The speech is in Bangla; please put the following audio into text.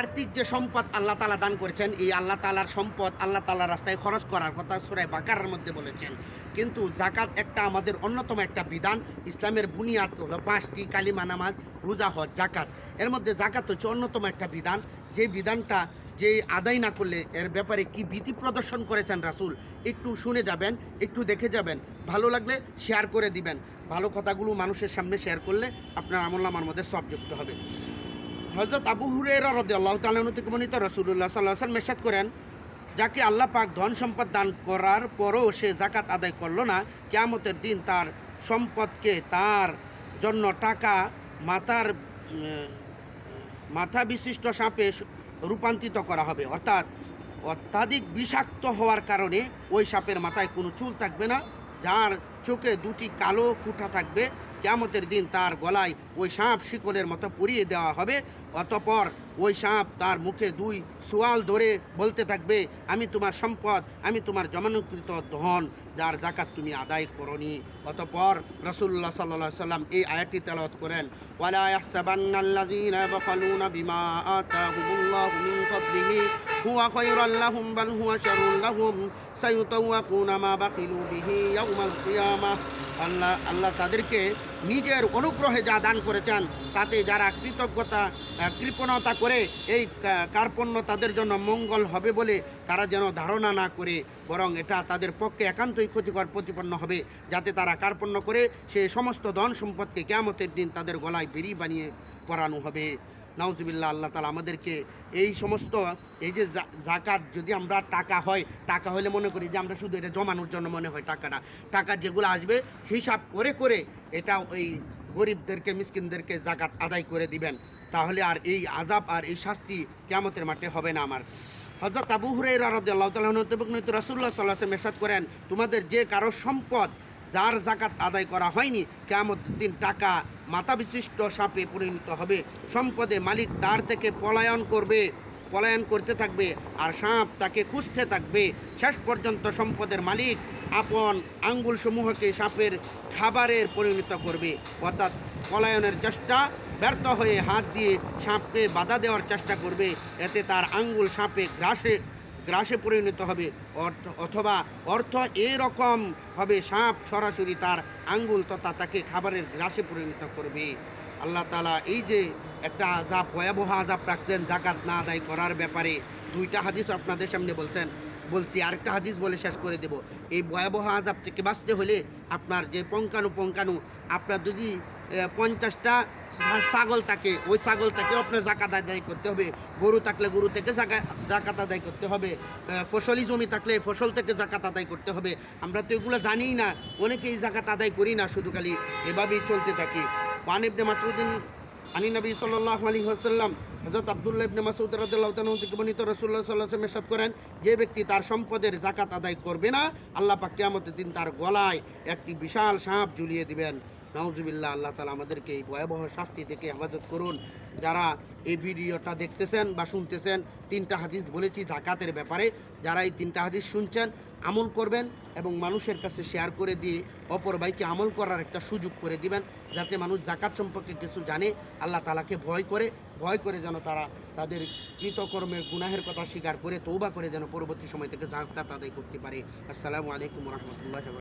আর্থিক যে সম্পদ আল্লাহ তালা দান করেছেন, এই আল্লাহ তালার সম্পদ আল্লাহ তালার রাস্তায় খরচ করার কথা সুরায় বাকারের মধ্যে বলেছেন। কিন্তু জাকাত একটা আমাদের অন্যতম একটা বিধান, ইসলামের বুনিয়াদ হলো পাঁচটি কালিমা নামাজ, রোজা, হজ জাকাত এর মধ্যে জাকাত হচ্ছে অন্যতম একটা বিধান। যে বিধানটা যে আদায় না করলে এর ব্যাপারে কি ভীতি প্রদর্শন করেছেন রাসূল, একটু শুনে যাবেন, একটু দেখে যাবেন। ভালো লাগলে শেয়ার করে দিবেন। ভালো কথাগুলো মানুষের সামনে শেয়ার করলে আপনার আমল আমার মধ্যে সব যুক্ত হবে। হজরত আবু হুরেরা রদি আল্লাহ থেকে মনিত রসুল্লাহ সাল্লাহ সাল্লাম মেসাদ করেন, যাকে আল্লাহ পাক ধন সম্পদ দান করার পরও সে জাকাত আদায় করল না, কেয়ামতের দিন তার সম্পদকে তার জন্য টাকা মাথার মাথা বিশিষ্ট সাপে রূপান্তরিত করা হবে। অর্থাৎ অত্যাধিক বিষাক্ত হওয়ার কারণে ওই সাপের মাথায় কোনো চুল থাকবে না, যার চোখে দুটি কালো ফুটা থাকবে। কেয়ামতের দিন তার গলায় ওই সাপ শিকলের মতো পরিয়ে দেওয়া হবে। অতপর ওই সাপ তার মুখে দুই সোয়াল ধরে বলতে থাকবে, আমি তোমার সম্পদ, আমি তোমার জমানুকৃত ধন, যার জাকাত তুমি আদায় করনি। অতপর রসুল্লাহ সাল্লাহ সাল্লাম এই আয়াতটি তেলাওয়াত করেন হুয়া হুয়া কিয়ামাহ আল্লাহ আল্লাহ তাদেরকে নিজের অনুগ্রহে যা দান করেছেন, তাতে যারা কৃতজ্ঞতা কৃপণতা করে এই কার্পণ্য তাদের জন্য মঙ্গল হবে বলে তারা যেন ধারণা না করে, বরং এটা তাদের পক্ষে একান্তই ক্ষতিকর, প্রতিপন্ন হবে, যাতে তারা কার্পণ্য করে সে সমস্ত ধন সম্পদকে কেয়ামতের দিন তাদের গলায় বেরি বানিয়ে পরানো হবে। নাউজুবিল্লাহ, আল্লাহ তালা আমাদেরকে এই সমস্ত, এই যে জাকাত যদি আমরা টাকা হয়, টাকা হলে মনে করি যে আমরা শুধু এটা জমানোর জন্য মনে হয় টাকাটা। টাকা যেগুলো আসবে, হিসাব করে করে এটা ওই গরিবদেরকে, মিসকিনদেরকে জাকাত আদায় করে দিবেন। তাহলে আর এই আজাব আর এই শাস্তি কেয়ামতের মাঠে হবে না আমার। হজরত আবু হুরাইরা রাদিয়াল্লাহু তাআলা এবং রাসূলুল্লাহ সাল্লাল্লাহু আলাইহি করেন, তোমাদের যে কারও সম্পদ যার জাকাত আদায় করা হয়নি কেমন দিন টাকা মাথা বিশিষ্ট সাপে পরিণত হবে। সম্পদে মালিক তার থেকে পলায়ন করবে, পলায়ন করতে থাকবে আর সাপ তাকে খুঁজতে থাকবে। শেষ পর্যন্ত সম্পদের মালিক আপন আঙ্গুল সমূহকে সাপের খাবারের পরিণত করবে। অর্থাৎ পলায়নের চেষ্টা ব্যর্থ হয়ে হাত দিয়ে সাপকে বাধা দেওয়ার চেষ্টা করবে। এতে তার আঙ্গুল সাপে গ্রাসে গ্রাসে পরিণত হবে, অর্থ অথবা অর্থ এরকম হবে, সাপ সরাসরি তার আঙ্গুল তথা তাকে খাবারের গ্রাসে পরিণত করবে। আল্লাহ তালা এই যে একটা আজাব ভয়াবহ আজাব রাখছেন জাকাত না আদায় করার ব্যাপারে দুইটা হাদিস আপনাদের সামনে বলছেন। বলছি, আরেকটা হাদিস বলে শেষ করে দেব। এই ভয়াবহ আজাব থেকে বাঁচতে হলে আপনার যে পঙ্কানু পঙ্কানু, আপনার যদি পঞ্চাশটা ছাগল থাকে। ওই ছাগলটাকেও আপনার জাকাত আদায় করতে হবে। গরু থাকলে গরু থেকে জাকা- জাকাত আদায় করতে হবে। ফসলি জমি থাকলে ফসল থেকে জাকাত আদায় করতে হবে। আমরা তো এগুলো জানিই না। অনেকেই জাকাত আদায় করি না শুধু খালি এভাবেই চলতে থাকি। ওয়ান ইবনে মাসউদিন আনি নবী সাল্লাল্লাহু আলাইহি ওয়াসাল্লাম হযরত আব্দুল্লাহ ইবনে রাদিয়াল্লাহু তাআলা থেকে বর্ণিত রাসূলুল্লাহ সাল্লাল্লাহু আলাইহি করেন, যে ব্যক্তি তার সম্পদের জাকাত আদায় করবে না, আল্লাহ পাক দিন তার গলায় একটি বিশাল সাপ ঝুলিয়ে দিবেন। নাউজুবিল্লাহ, আল্লাহ তালা আমাদেরকে এই ভয়াবহ শাস্তি থেকে হেফাজত করুন। যারা এই ভিডিওটা দেখতেছেন বা শুনতেছেন, তিনটা হাদিস বলেছি জাকাতের ব্যাপারে। যারা এই তিনটা হাদিস শুনছেন, আমল করবেন এবং মানুষের কাছে শেয়ার করে দিয়ে অপর ভাইকে আমল করার একটা সুযোগ করে দিবেন, যাতে মানুষ জাকাত সম্পর্কে কিছু জানে, আল্লাহ তালাকে ভয় করে ভয় করে যেন তারা তাদের কৃতকর্মের গুনাহের কথা স্বীকার করে তৌবা করে যেন পরবর্তী সময় থেকে জাকাত আদায় করতে পারে। আসসালামু আলাইকুম রহমতুল্লাহ